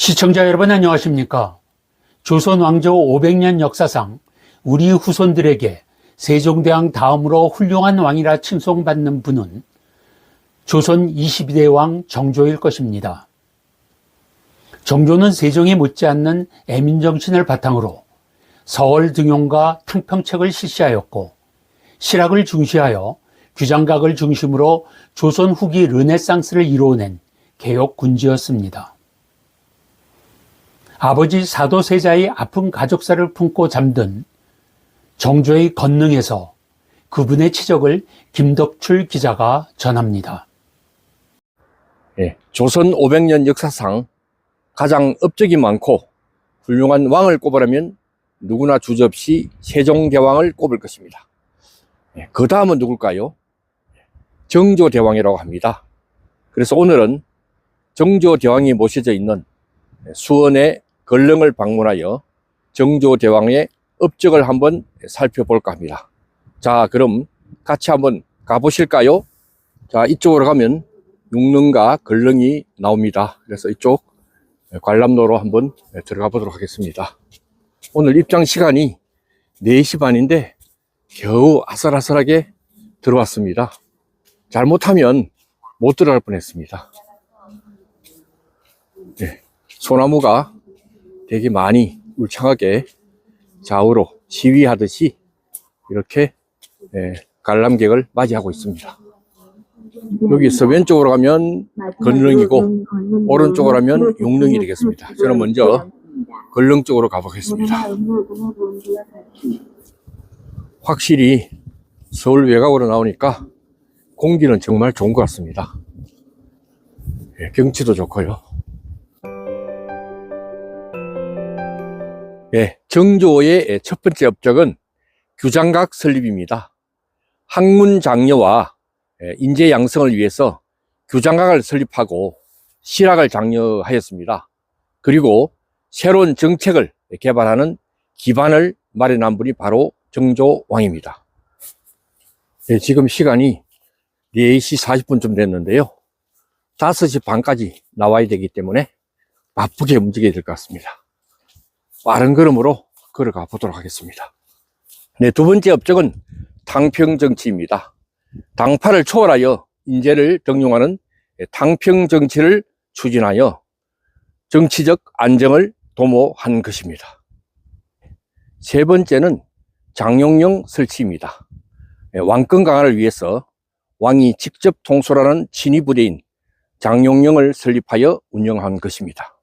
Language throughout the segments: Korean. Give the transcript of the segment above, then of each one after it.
시청자 여러분 안녕하십니까? 조선 왕조 500년 역사상 우리 후손들에게 세종대왕 다음으로 훌륭한 왕이라 칭송받는 분은 조선 22대 왕 정조일 것입니다. 정조는 세종이 못지않는 애민정신을 바탕으로 서울 등용과 탕평책을 실시하였고 실학을 중시하여 규장각을 중심으로 조선 후기 르네상스를 이루어낸 개혁 군주였습니다. 아버지 사도세자의 아픈 가족사를 품고 잠든 정조의 건능에서 그분의 치적을 김덕출 기자가 전합니다. 예, 조선 500년 역사상 가장 업적이 많고 훌륭한 왕을 꼽으라면 누구나 주저없이 세종대왕을 꼽을 것입니다. 예, 그 다음은 누굴까요? 정조대왕이라고 합니다. 그래서 오늘은 정조대왕이 모셔져 있는 수원의 걸릉을 방문하여 정조대왕의 업적을 한번 살펴볼까 합니다. 자, 그럼 같이 한번 가보실까요? 자, 이쪽으로 가면 육릉과 걸릉이 나옵니다. 그래서 이쪽 관람로로 한번 들어가 보도록 하겠습니다. 오늘 입장 시간이 4시 반인데 겨우 아슬아슬하게 들어왔습니다. 잘못하면 못 들어갈 뻔했습니다. 네, 소나무가 되게 많이 울창하게 좌우로 시위하듯이 이렇게 예, 관람객을 맞이하고 있습니다. 여기서 왼쪽으로 가면 건릉이고 오른쪽으로 하면 용릉이 되겠습니다. 저는 먼저 걸릉 쪽으로 가보겠습니다. 확실히 서울 외곽으로 나오니까 공기는 정말 좋은 것 같습니다. 예, 경치도 좋고요. 예, 정조의 첫 번째 업적은 규장각 설립입니다. 학문 장려와 예, 인재 양성을 위해서 규장각을 설립하고 실학을 장려하였습니다. 그리고 새로운 정책을 개발하는 기반을 마련한 분이 바로 정조왕입니다. 예, 지금 시간이 4시 40분쯤 됐는데요. 5시 반까지 나와야 되기 때문에 바쁘게 움직여야 될 것 같습니다. 빠른 걸음으로 걸어가 보도록 하겠습니다. 네, 두 번째 업적은 당평정치입니다. 당파를 초월하여 인재를 등용하는 당평정치를 추진하여 정치적 안정을 도모한 것입니다. 세 번째는 장용령 설치입니다. 왕권 강화를 위해서 왕이 직접 통솔하는 친위 부대인 장용령을 설립하여 운영한 것입니다.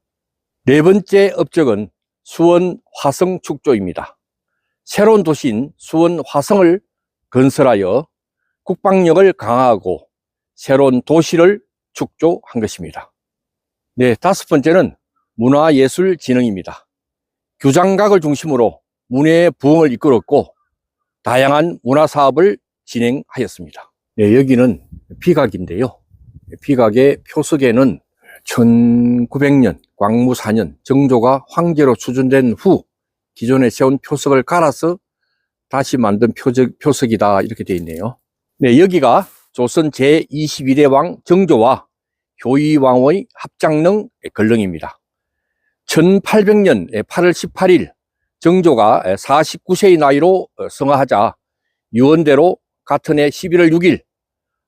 네 번째 업적은 수원 화성 축조입니다. 새로운 도시인 수원 화성을 건설하여 국방력을 강화하고 새로운 도시를 축조한 것입니다. 네, 다섯 번째는 문화예술진흥입니다. 규장각을 중심으로 문화의 부흥을 이끌었고 다양한 문화사업을 진행하였습니다. 네, 여기는 비각인데요. 비각의 표석에는 1900년 광무 4년 정조가 황제로 추준된 후 기존에 세운 표석을 갈아서 다시 만든 표적, 표석이다 이렇게 되어 있네요. 네, 여기가 조선 제22대 왕 정조와 효의왕의 합장릉 걸릉입니다. 1800년 8월 18일 정조가 49세의 나이로 성화하자 유언대로 같은 해 11월 6일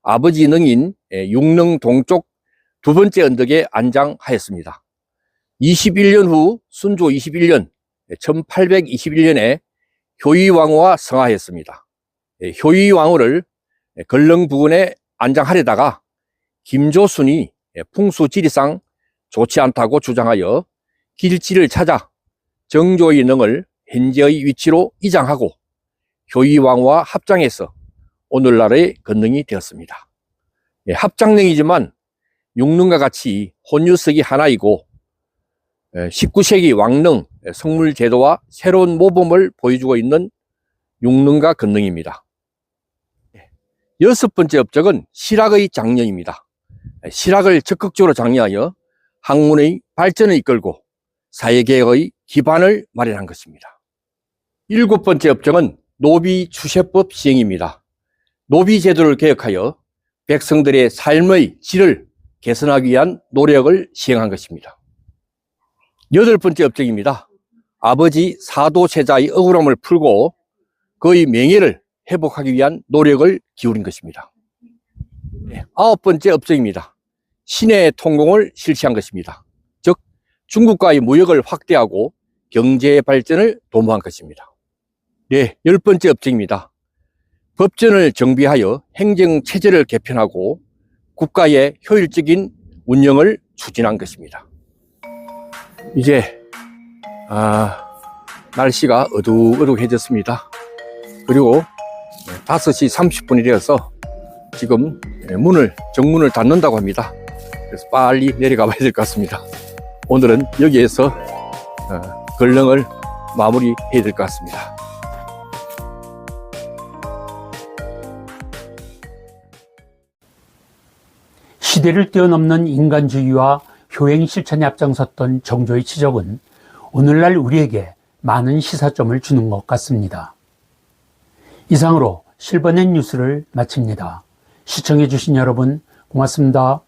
아버지 능인 육릉 동쪽 두 번째 언덕에 안장하였습니다. 21년 후 순조 21년 1821년에 효의왕후와 성하였습니다. 효의왕후를 걸릉 부근에 안장하려다가 김조순이 풍수지리상 좋지 않다고 주장하여 길지를 찾아 정조의 능을 현재의 위치로 이장하고 효의왕후와 합장해서 오늘날의 건능이 되었습니다. 합장릉이지만 육릉과 같이 혼유석이 하나이고 19세기 왕릉 성물 제도와 새로운 모범을 보여주고 있는 육릉과 건릉입니다. 여섯 번째 업적은 실학의 장려입니다. 실학을 적극적으로 장려하여 학문의 발전을 이끌고 사회개혁의 기반을 마련한 것입니다. 일곱 번째 업적은 노비 추세법 시행입니다. 노비 제도를 개혁하여 백성들의 삶의 질을 개선하기 위한 노력을 시행한 것입니다. 여덟 번째 업적입니다. 아버지 사도세자의 억울함을 풀고 그의 명예를 회복하기 위한 노력을 기울인 것입니다. 네, 아홉 번째 업적입니다. 신의 통공을 실시한 것입니다. 즉, 중국과의 무역을 확대하고 경제 발전을 도모한 것입니다. 네, 열 번째 업적입니다. 법전을 정비하여 행정 체제를 개편하고 국가의 효율적인 운영을 추진한 것입니다. 이제 아, 날씨가 어둑어둑해졌습니다. 그리고 5시 30분이 되어서 지금 문을 정문을 닫는다고 합니다. 그래서 빨리 내려가 봐야 될 것 같습니다. 오늘은 여기에서 어, 걸렁을 마무리해야 될 것 같습니다. 시대를 뛰어넘는 인간주의와 효행 실천에 앞장섰던 정조의 치적은 오늘날 우리에게 많은 시사점을 주는 것 같습니다. 이상으로 실버넷 뉴스를 마칩니다. 시청해주신 여러분 고맙습니다.